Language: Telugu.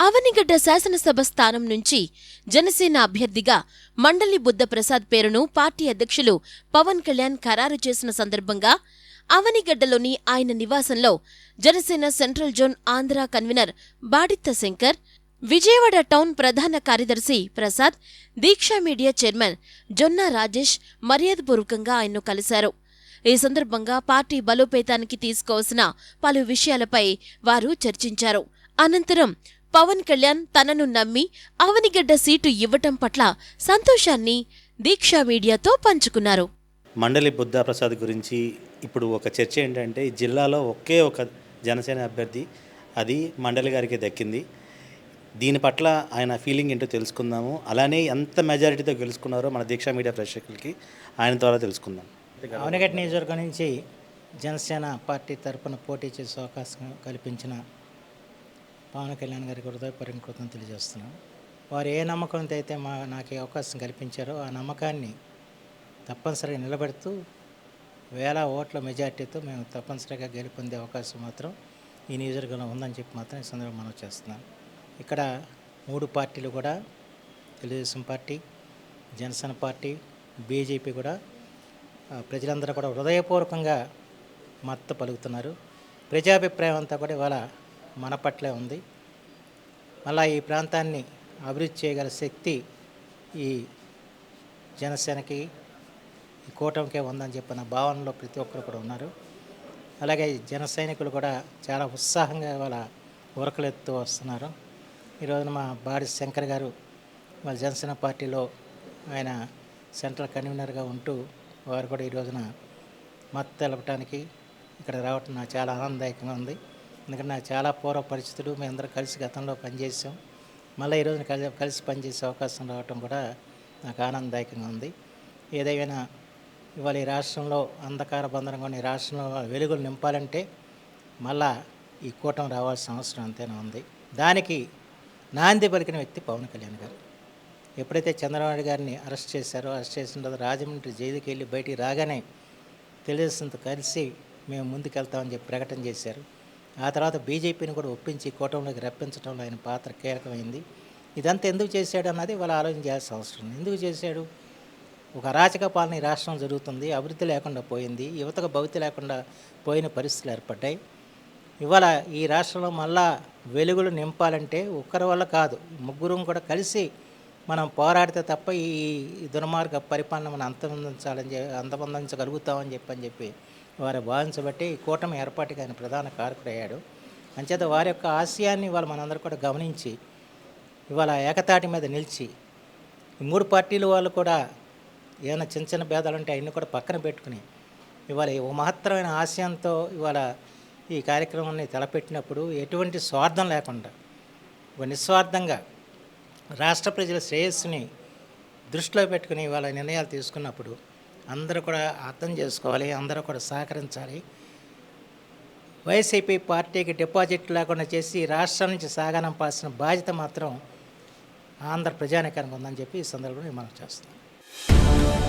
అవనిగడ్డ శాసనసభ స్థానం నుంచి జనసేన అభ్యర్థిగా మండలి బుద్ధప్రసాద్ పేరును పార్టీ అధ్యక్షులు పవన్ కళ్యాణ్ ఖరారు చేసిన సందర్భంగా అవనిగడ్డలోని ఆయన నివాసంలో Janasena central zone Andhra convener Baditha Shankar Vijayawada town ప్రధాన కార్యదర్శి ప్రసాద్ దీక్షా మీడియా చైర్మన్ జొన్న రాజేష్ మర్యాదపూర్వకంగా ఆయన్ను కలిశారు. ఈ సందర్భంగా పార్టీ బలోపేతానికి తీసుకోవాల్సిన పలు విషయాలపై వారు చర్చించారు. అనంతరం పవన్ కళ్యాణ్ తనను నమ్మి అవనిగడ్డ సీటు ఇవ్వటం పట్ల సంతోషాన్ని దీక్షా మీడియాతో పంచుకున్నారు. మండలి బుద్ధా ప్రసాద్ గురించి ఇప్పుడు ఒక చర్చ ఏంటంటే ఈ జిల్లాలో ఒకే ఒక జనసేన అభ్యర్థి అది మండలి గారికి దక్కింది. దీని పట్ల ఆయన ఫీలింగ్ ఏంటో తెలుసుకుందాము. అలానే ఎంత మెజారిటీతో గెలుచుకున్నారో మన దీక్షా మీడియా ప్రేక్షకులకి ఆయన ద్వారా తెలుసుకుందాం. అవనగడ్డ నియోజకవర్గం నుంచి జనసేన పార్టీ తరపున పోటీ చేసే అవకాశం కల్పించిన పవన్ కళ్యాణ్ గారికి హృదయపూర్వక కృతం తెలియజేస్తున్నాం. వారు ఏ నమ్మకంతో అయితే మా నాకు ఈ అవకాశం కల్పించారో ఆ నమ్మకాన్ని తప్పనిసరిగా నిలబెడుతూ వేల ఓట్ల మెజార్టీతో మేము తప్పనిసరిగా గెలుపొందే అవకాశం మాత్రం ఈ నియోజకవర్గంలో ఉందని చెప్పి మాత్రం ఈ సందర్భంగా మనం చేస్తున్నాం. ఇక్కడ మూడు పార్టీలు కూడా Telugu Desam party Janasena party BJP కూడా ప్రజలందరూ కూడా హృదయపూర్వకంగా మద్దతు పలుకుతున్నారు. ప్రజాభిప్రాయం అంతా కూడా ఇవాళ మన పట్లే ఉంది. మళ్ళా ఈ ప్రాంతాన్ని అభివృద్ధి చేయగల శక్తి ఈ జనసేనకి ఈ కూటమికే ఉందని చెప్పిన భావనలో ప్రతి ఒక్కరు కూడా ఉన్నారు. అలాగే జన సైనికులు కూడా చాలా ఉత్సాహంగా ఇవాళ ఉరకలెత్తు వస్తున్నారు. ఈరోజున మా బాడి శంకర్ గారు వాళ్ళ జనసేన పార్టీలో ఆయన సెంట్రల్ కన్వీనర్గా ఉంటూ వారు కూడా ఈ రోజున మద్దతు తెలపడానికి ఇక్కడ రావటం నాకు చాలా ఆనందదాయకంగా ఉంది. ఎందుకంటే నాకు చాలా పూర్వ పరిస్థితులు మేము అందరం కలిసి గతంలో పనిచేసాం మళ్ళీ ఈరోజు కలిసి కలిసి పనిచేసే అవకాశం రావటం కూడా నాకు ఆనందదాయకంగా ఉంది. ఏదైనా ఇవాళ ఈ రాష్ట్రంలో అంధకార బంధనంగా ఉన్న ఈ రాష్ట్రంలో వెలుగులు నింపాలంటే మళ్ళా ఈ కూటమి రావాల్సిన అవసరం అంతేనా ఉంది. దానికి నాంది పలికిన వ్యక్తి పవన్ కళ్యాణ్ గారు. ఎప్పుడైతే చంద్రబాబు గారిని అరెస్ట్ చేశారో అరెస్ట్ చేసిన తర్వాత రాజమండ్రి జైలుకి వెళ్ళి బయటికి రాగానే తెలుగుదేశంతో కలిసి మేము ముందుకెళ్తామని చెప్పి ప్రకటన చేశారు. ఆ తర్వాత బీజేపీని కూడా ఒప్పించి కూటమిలోకి రప్పించడంలో ఆయన పాత్ర కీలకమైంది. ఇదంతా ఎందుకు చేశాడు అన్నది వాళ్ళ ఆలోచన చేయాల్సిన అవసరం ఉంది. ఎందుకు చేశాడు? ఒక అరాచక పాలన ఈ రాష్ట్రం జరుగుతుంది. అభివృద్ధి లేకుండా పోయింది. యువతకు భవితి లేకుండా పోయిన పరిస్థితులు ఏర్పడ్డాయి. ఇవాళ ఈ రాష్ట్రంలో మళ్ళా వెలుగులు నింపాలంటే ఒక్కరి వల్ల కాదు. ముగ్గురం కూడా కలిసి మనం పోరాడితే తప్ప ఈ దుర్మార్గ పరిపాలన మనం అంతమందించాలని చెప్పి అంతమొందించగలుగుతామని చెప్పి అని చెప్పి వారు భావించబట్టి ఈ కూటమి ఏర్పాటుకి ఆయన ప్రధాన కారకుడయ్యాడు. అంచేత వారి యొక్క ఆశయాన్ని ఇవాళ మనందరూ కూడా గమనించి ఇవాళ ఏకతాటి మీద నిలిచి ఈ మూడు పార్టీల వాళ్ళు కూడా ఏమైనా చిన్న చిన్న భేదాలు ఉంటే అవన్నీ కూడా పక్కన పెట్టుకుని ఇవాళ ఓ మహత్తరమైన ఆశయంతో ఇవాళ ఈ కార్యక్రమాన్ని తలపెట్టినప్పుడు ఎటువంటి స్వార్థం లేకుండా ఒక నిస్వార్థంగా రాష్ట్ర ప్రజల శ్రేయస్సుని దృష్టిలో పెట్టుకుని ఇవాళ నిర్ణయాలు తీసుకున్నప్పుడు అందరూ కూడా అర్థం చేసుకోవాలి అందరూ కూడా సహకరించాలి. వైసీపీ పార్టీకి డిపాజిట్ లేకుండా చేసి రాష్ట్రం నుంచి సాగనంపాల్సిన బాధ్యత మాత్రం ఆంధ్ర ప్రజానికానికి ఉందని చెప్పి ఈ సందర్భంగా మనం చేస్తున్నాం